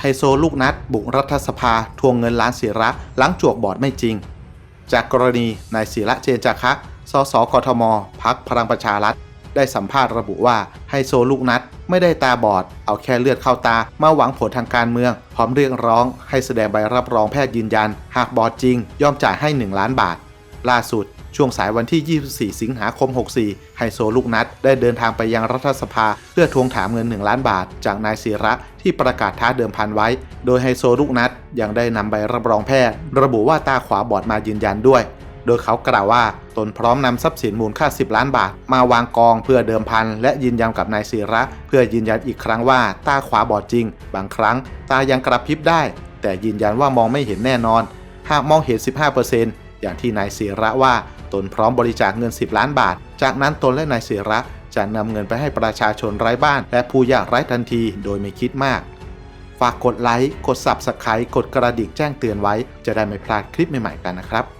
ไฮโซลูกนัด บุกรัฐสภา ทวงเงินล้านศิระหลังจวกบอร์ดไม่จริง จากกรณีนายศิระเจนจาคะสสกทม พักพลังประชารัฐ ได้สัมภาษณ์ระบุว่าไฮโซลูกนัด ไม่ได้ตาบอด เอาแค่เลือดเข้าตา มาหวังผลทางการเมือง พร้อมเรียกร้อง ให้แสดงใบรับรองแพทย์ยืนยัน หากบอดจริงย่อมจ่ายให้ 1 ล้านบาท ล่าสุด ช่วงสายวันที่ 24 สิงหาคม 64 ไฮโซลูกนัดได้เดินทางไปยังรัฐสภา เพื่อทวงถามเงิน 1 ล้านบาท จากนายศิระที่ประกาศท้าเดิมพันไว้ โดยไฮโซลูกนัดยังได้นำใบรับรองแพทย์ ระบุว่าตาขวาบอดมายืนยันด้วย โดยเขากล่าวว่า ตนพร้อมนำทรัพย์สินมูลค่า 10 ล้านบาท มาวางกองเพื่อเดิมพันและยืนยันกับนายศิระ เพื่อยืนยันอีกครั้งว่าตาขวาบอดจริง บางครั้ง ตายังกระพริบได้ แต่ยืนยันว่ามองไม่เห็นแน่นอน หากมองเห็น 15%อย่างที่นายศิระว่า ตนพร้อมบริจาคเงิน 10 ล้านบาท จากนั้นตนและนายศิระจะนำเงินไปให้ประชาชนไร้บ้าน และผู้ยากไร้ทันทีโดยไม่คิดมาก ฝากกดไลค์ กด Subscribe กดกระดิ่งแจ้งเตือนไว้ จะได้ไม่พลาดคลิปใหม่ๆกันนะครับ